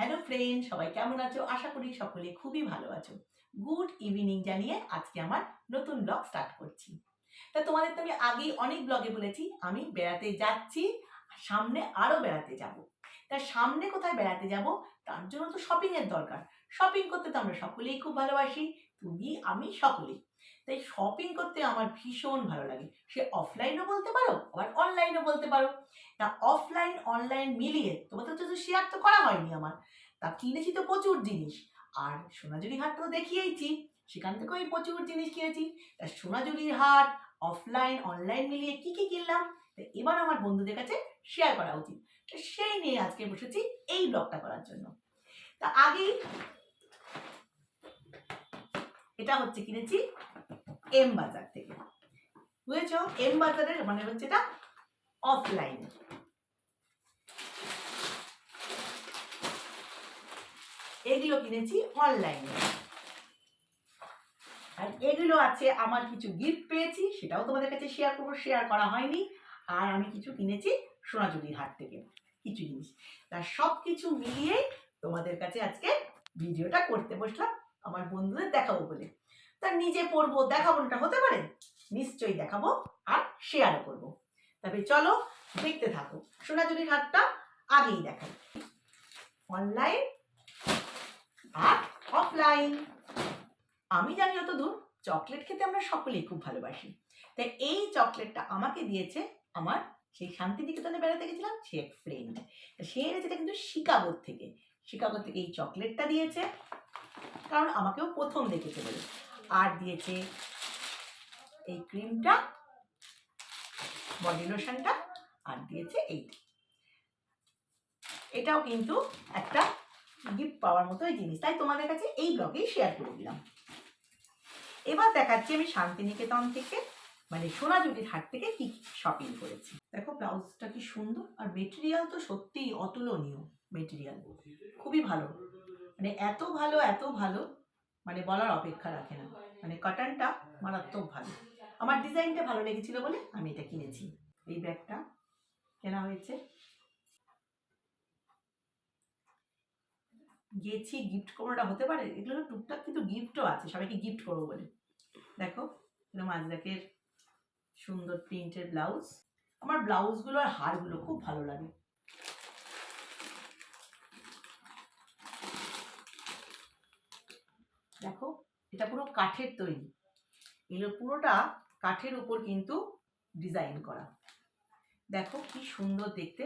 Hello friend সবাই কেমন আছো? আশা করি সকলে খুবই ভালো আছো। গুড ইভিনিং জানিয়ে আজকে আমার নতুন ব্লগ স্টার্ট করছি। তা তোমাদের তো আমি আগেই অনেক ব্লগে বলেছি, আমি বেড়াতে যাচ্ছি সামনে আরও বেড়াতে যাব। তা সামনে কোথায় বেড়াতে যাব? তার জন্য তো শপিং এর দরকার। শপিং করতে তো আমরা সকলেই খুব ভালোবাসি, তুমি, আমি সকলেই। তাই শপিং করতে আমার ভীষণ ভালো লাগে। সে অফলাইনও বলতে পারো, আবার অনলাইনও বলতে পারো। তা অফলাইন অনলাইন মিলিয়ে তোমাদের তো শেয়ার তো করা হয়নি আমার। তা কিনেছি তো প্রচুর জিনিস। আর সোনাঝুরি হাট তো দেখিয়েইছি, সেখান থেকেও আমি প্রচুর জিনিস কিনেছি। তা সোনাঝুরির হাট অফলাইন অনলাইন মিলিয়ে কি কি কিনলাম? তা এবার আমার বন্ধুদের কাছে শেয়ার করা উচিত। তো সেই নিয়ে আজকে বসেছি এই ব্লগটা করার জন্য। তা আগেই এটা হচ্ছে কিনেছি এম বাজার থেকে। বুঝেছ? এম বাজারের মানে হচ্ছে এটা অফলাইন এগুলো কিনেছি অনলাইনে আর এগুলো আছে, আমার কিছু গিফট পেয়েছি, সেটাও তোমাদের কাছে শেয়ার করব শেয়ার করা হয়নি। আর আমি কিছু কিনেছি সোনাঝুরির হাট থেকে, কিছু জিনিস। তা সব কিছু মিলিয়ে তোমাদের কাছে আজকে ভিডিওটা করতে বসলাম, আমার বন্ধুদের দেখাবো বলে। তা নিজে পড়ব, দেখাবো এটা হতে পারে? নিশ্চয়ই দেখাবো আর শেয়ারও করব। তবে চলো দেখতে থাকো, সোনাঝুরির হাটটা আগেই দেখাই। অনলাইন আর অফলাইন আমি জানি অত দূর চকলেট খেতে আমরা সকলেই খুব ভালোবাসি। তাই এই চকলেটটা আমাকে দিয়েছে আমার সেই শান্তিনিকেতনে বেড়াতে গেছিলাম, সে এক ফ্রেন্ড সে এনেছে কিন্তু শিকাগোর থেকে। শিকাগোর থেকে এই চকলেটটা দিয়েছে। কারণ আমাকেও প্রথম দেখেছে বলে। আর দিয়েছে এই ক্রিমটা বডি লোশনটা আর দিয়েছে এইটা। এটাও কিন্তু একটা গিফট পাওয়ার মতোই জিনিস। তাই তোমাদের কাছে এই ব্লগেই শেয়ার করে দিলাম। এবার দেখাচ্ছি আমি শান্তিনিকেতন থেকে মানে সোনাঝুরির হাট থেকে কি শপিং করেছি। দেখো ব্লাউজটা কি সুন্দর, আর মেটেরিয়াল তো সত্যিই অতুলনীয় মেটেরিয়াল খুবই ভালো। মানে এত ভালো এত ভালো। মানে বলার অপেক্ষা রাখে না। মানে কটনটা মারাত্মক ভালো। আমার ডিজাইনটা ভালো লেগেছিল বলে আমি এটা কিনেছি। এই ব্যাগটা কেনা হয়েছে। গেছি গিফট কোনোটা হতে পারে। এগুলো টুকটাক কিন্তু গিফটও আছে। সবাইকে গিফট করব বলে। দেখো এরকম আজরাকের সুন্দর প্রিন্টের ব্লাউজ আমার ব্লাউজগুলো আর হারগুলো খুব ভালো লাগে দেখো এটা পুরো কাঠের তৈরি। এগুলো পুরোটা কাঠের উপর কিন্তু ডিজাইন করা। দেখো কি সুন্দর দেখতে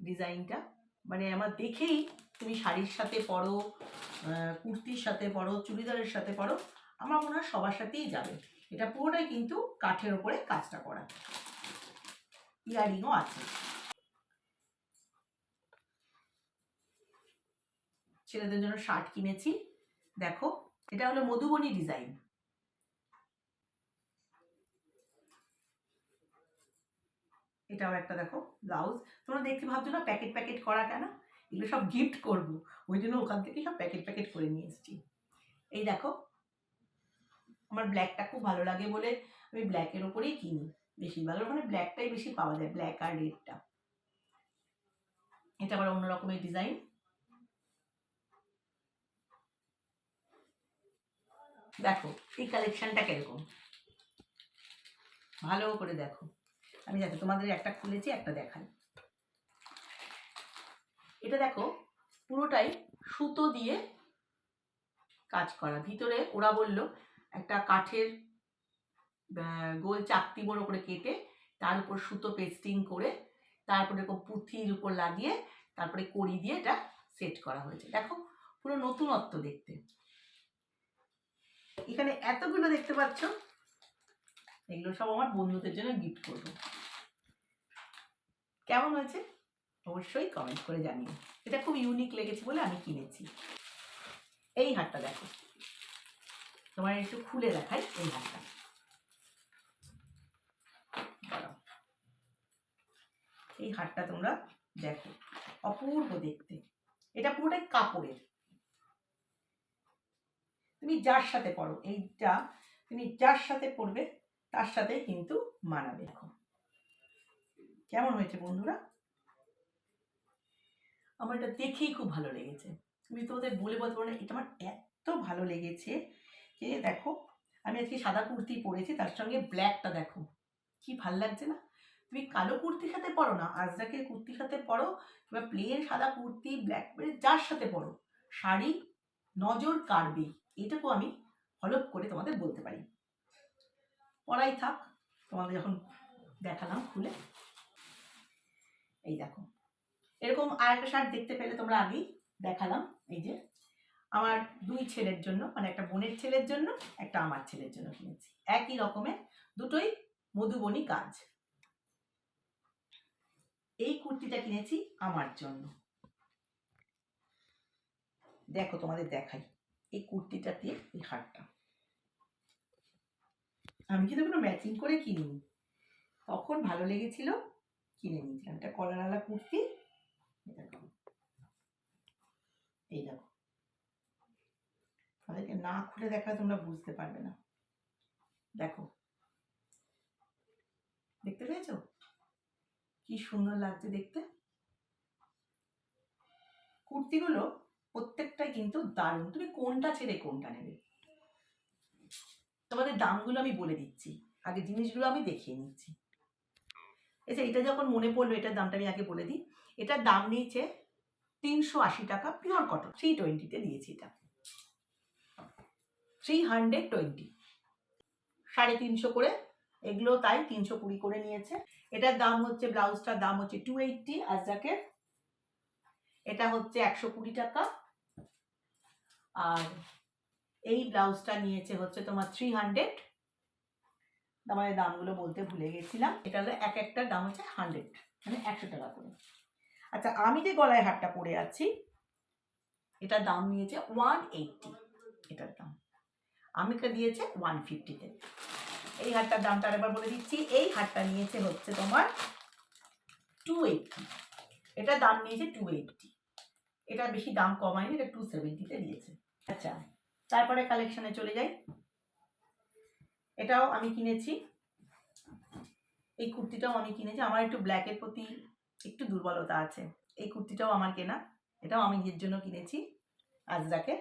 ডিজাইনটা মানে আমার দেখেই তুমি শাড়ির সাথে পরো কুর্তির সাথে পরো, চুড়িদারের সাথে পরো, আমার মনে হয় সবার সাথেই যাবে। এটা পুরোটাই কিন্তু কাঠের ওপরে কাজটা করা। ইয়ারিংও আছে। ছেলেদের জন্য শার্ট কিনেছি। দেখো এটা হলো মধুবনী ডিজাইন। এটাও একটা দেখো, ব্লাউজ। তোমরা দেখতে ভাবছ না প্যাকেট প্যাকেট করা কেন? এগুলো সব গিফট করব। ওই জন্য ওখান থেকে সব প্যাকেট প্যাকেট করে নিয়ে এসেছি। এই দেখো, আমার ব্ল্যাকটা খুব ভালো লাগে বলে আমি ব্ল্যাকের ওপরেই কিনি। বেশিরভাগ ওখানে ব্ল্যাকটাই বেশি পাওয়া যায় ব্ল্যাক আর রেডটা এটা আবার অন্য রকমের ডিজাইন দেখো, এই কালেকশনটা কীরকম? ভালো করে দেখো। আমি দেখো, তোমাদের একটা খুলেছি, একটা দেখাই। এটা দেখো, পুরোটাই সুতো দিয়ে কাজ করা। ভিতরে ওরা বলল, একটা কাঠের গোল চাকতি বড় করে কেটে তার উপর সুতো পেস্টিং করে তারপরে এরকম পুঁথির উপর লাগিয়ে তারপরে কড়ি দিয়ে এটা সেট করা হয়েছে। দেখো, পুরো নতুনত্ব দেখতে। এখানে এতগুলো দেখতে পাচ্ছ? এগুলো সব আমার বন্ধুদের জন্য গিফট করব। কেমন হয়েছে? অবশ্যই কমেন্ট করে জানিও। এটা খুব ইউনিক লেগেছে বলে আমি কিনেছি। এই হারটা দেখো। তোমার একটু খুলে দেখাই এই হারটা। এই হারটা তোমরা দেখো। অপূর্ব দেখতে। এটা পুরোটাই কাপড়ের। তুমি যার সাথে পরো এইটা তুমি যার সাথে পরবে তার সাথে কিন্তু মানাবে। দেখো, কেমন হয়েছে বন্ধুরা? আমার এটা দেখেই খুব ভালো লেগেছে। আমি তোমাদের বলে বলতে পারব না, এটা আমার এত ভালো লেগেছে যে দেখো, আমি আজকে সাদা কুর্তি পরেছি, তার সঙ্গে ব্ল্যাকটা দেখো, কি ভালো লাগছে না? তুমি কালো কুর্তির সাথে পরো না আজরাকের কুর্তির সাথে পরো কিংবা প্লেন সাদা কুর্তি ব্ল্যাক যার সাথে পরো শাড়ি নজর কাড়বে এটাকেও আমি হলপ করে তোমাদের বলতে পারি। পরাই থাক, তোমাদের যখন দেখালাম খুলে এই দেখো। এরকম আর একটা শার্ট দেখতে পেলে তোমরা আগেই দেখালাম, এই যে। আমার দুই ছেলের জন্য মানে একটা বোনের ছেলের জন্য, একটা আমার ছেলের জন্য কিনেছি। একই রকমের, দুটোই মধুবনী কাজ। এই কুর্তিটা কিনেছি আমার জন্য। দেখো তোমাদের দেখাই। এই কুর্তিটা দিয়ে এই হারটা। আমি কিন্তু কোনো ম্যাচিং করে কিনিনি তখন ভালো লেগেছিল? কিনে নিয়েছিলাম। এটা কলারওয়ালা কুর্তি। এই দেখো দেখো। তাদেরকে না খুলে দেখালে তোমরা বুঝতে পারবে না। দেখো। দেখতে পেয়েছ? কি সুন্দর লাগছে দেখতে। কুর্তিগুলো প্রত্যেকটাই কিন্তু দারুণ। তুমি কোনটা ছেড়ে কোনটা নেবে? তোমাদের দামগুলো আমি বলে দিচ্ছি। আগে জিনিসগুলো আমি দেখিয়ে নিচ্ছি। আচ্ছা এটা যখন মনে পড়ল, এটার দামটা আমি আগে বলে দিই। এটার দাম নিয়েছে তিনশো আশি টাকা পিওর কটন থ্রি টোয়েন্টিতে দিয়েছি এটা। থ্রি হান্ড্রেড টোয়েন্টি সাড়ে তিনশো করে। এগুলো তাই তিনশো কুড়ি করে নিয়েছে। এটার দাম হচ্ছে, ব্লাউজটার দাম হচ্ছে টু এইটটি আজরাকের এটা হচ্ছে একশো কুড়ি টাকা। আর এই ব্লাউজটা নিয়েছে হচ্ছে তোমার থ্রি হান্ড্রেড আমাদের দামগুলো বলতে ভুলে গেছিলাম। এটা হলো এক একটার দাম হচ্ছে হান্ড্রেড মানে একশো টাকা করে। আচ্ছা আমি যে গলায় হারটা পরে আছি, এটার দাম নিয়েছে ওয়ান এইটটি এটার দাম। আমিকে দিয়েছে ওয়ান ফিফটিতে এই হারটার দামটা আরেকবার বলে দিচ্ছি। এই হারটা নিয়েছে হচ্ছে তোমার টু এইটটি এটার দাম নিয়েছে টু এইটটি এটা বেশি দাম কমায়নি, এটা টু সেভেন্টিতে দিয়েছে। আচ্ছা তারপরে কালেকশনে চলে যাই। এটাও আমি কিনেছি। এই কুর্তিটাও আমি কিনেছি। আমার একটু ব্ল্যাকের প্রতি একটু দুর্বলতা আছে। এই কুর্তিটাও আমার কেনা। এটাও আমি নিজের জন্য কিনেছি, আজরাকে।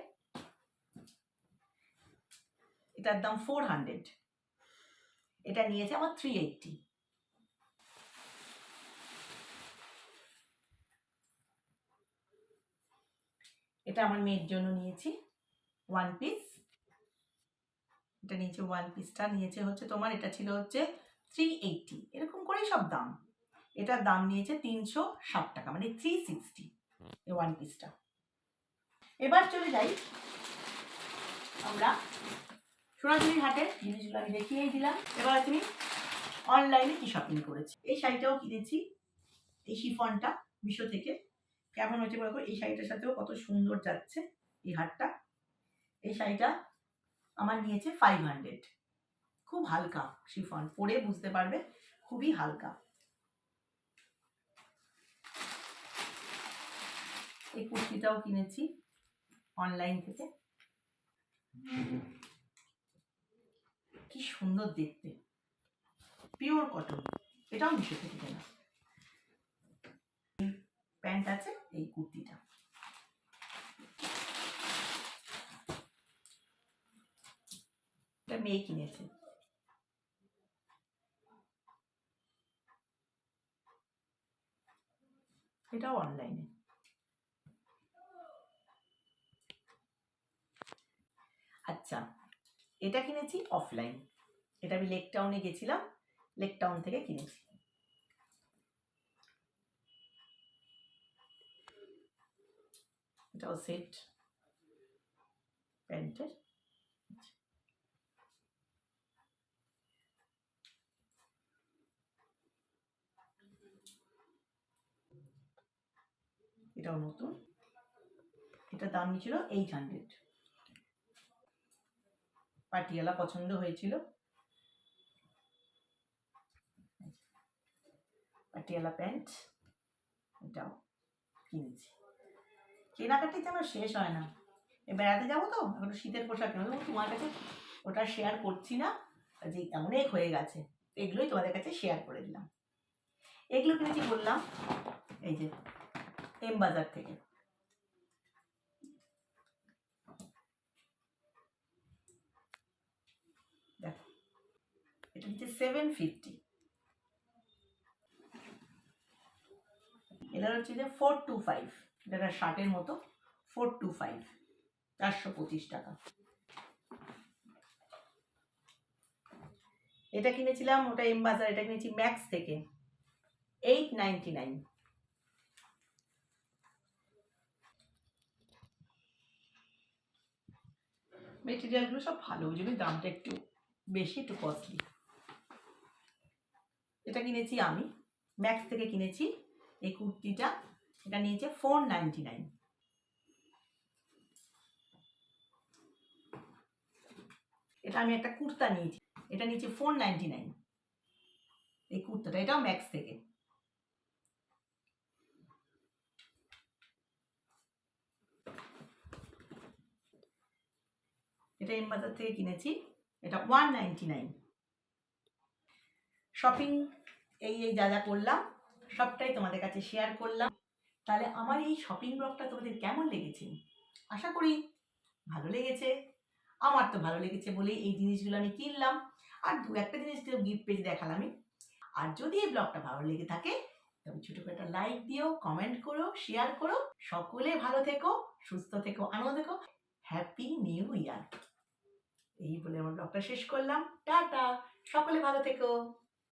এটার দাম ফোর হান্ড্রেড এটা নিয়েছে আমার থ্রি এইটটি এটা আমার মেয়ের জন্য নিয়েছি। ওয়ান পিস এটা নিয়েছে ওয়ান পিসটা নিয়েছে হচ্ছে তোমার, এটা ছিল হচ্ছে থ্রি এইটটি এরকম করেই সব দাম। এটার দাম নিয়েছে তিনশো ষাট টাকা মানে থ্রি সিক্সটি ওয়ান পিসটা এবার চলে যাই। আমরা সোনাঝুরির হাটের জিনিসগুলো আমি দেখিয়েই দিলাম। এবার তুমি অনলাইনে কি শপিং করেছি। এই শাড়িটাও কিনেছি। এই শিফনটা মিশো থেকে। কেমন হয়েছে বলো এই শাড়িটার সাথেও কত সুন্দর যাচ্ছে এই হারটা। এই শাড়িটা আমার নিয়েছে ফাইভ হান্ড্রেড খুব হালকা শিফন, পরে বুঝতে পারবে, খুবই হালকা। এই কুর্তিটাও কিনেছি অনলাইন থেকে। কি সুন্দর দেখতে। পিওর কটন এটাও মিশো থেকে প্যান্ট আছে, এই কুর্তিটা। মেয়ে কিনেছে। এটাও অনলাইনে। আচ্ছা এটা কিনেছি অফলাইন। এটা আমি লেক টাউনে গেছিলাম লেক টাউন থেকে কিনেছি। এটাও সেট প্যান্টের এটাও নতুন। এটা দাম নিয়েছিল এইট হান্ড্রেড পাটিয়ালা পছন্দ হয়েছিল। পাটিয়ালা প্যান্ট এটাও কিনেছি। কেনাকাটি যেন শেষ হয় না। বেড়াতে যাব তো, এখন শীতের পোশাক কেন। তোমার কাছে ওটা শেয়ার করছি না, যে অনেক হয়ে গেছে। এগুলোই তোমাদের কাছে শেয়ার করে দিলাম। এগুলো কিনেছি বললাম, এই যে এম বাজার থেকে। এটা হচ্ছে সেভেন ফিফটি এটা হচ্ছে যে ফোর টু ফাইভ এটা শার্টের মতো ফোর টু ফাইভ চারশো পঁচিশ টাকা। এটা কিনেছিলাম, ওটা এম বাজার এটা কিনেছি ম্যাক্স থেকে এইট নাইনটি নাইন মেটেরিয়ালগুলো সব ভালো, ওই জন্য দামটা একটু বেশি, একটু কস্টলি এটা কিনেছি আমি, ম্যাক্স থেকে কিনেছি, এই কুর্তিটা। এটা নিয়েছে ফোর নাইনটি নাইন এটা আমি একটা কুর্তা নিয়েছি। এটা নিয়েছি ফোর নাইনটি নাইন এই কুর্তাটা, এটাও ম্যাক্স থেকে। এটা এম বাজার থেকে কিনেছি। এটা ওয়ান নাইনটি নাইন শপিং এই এই যা যা করলাম, সবটাই তোমাদের কাছে শেয়ার করলাম। তাহলে আমার এই শপিং ব্লগটা তোমাদের কেমন লেগেছে? আশা করি ভালো লেগেছে। আমার তো ভালো লেগেছে বলে এই জিনিসগুলো আমি কিনলাম। আর দু একটা জিনিস গিফট পেজ দেখালামই। আর যদি এই ব্লগটা ভালো লেগে থাকে, তবে ছোটো করে একটা লাইক দিও কমেন্ট করো শেয়ার করো। সকলে ভালো থেকো, সুস্থ থেকো, আনন্দ থেকো। হ্যাপি নিউ ইয়ার এই বলে আমার ব্লগটা শেষ করলাম। টাটা! সকলে ভালো থেকো।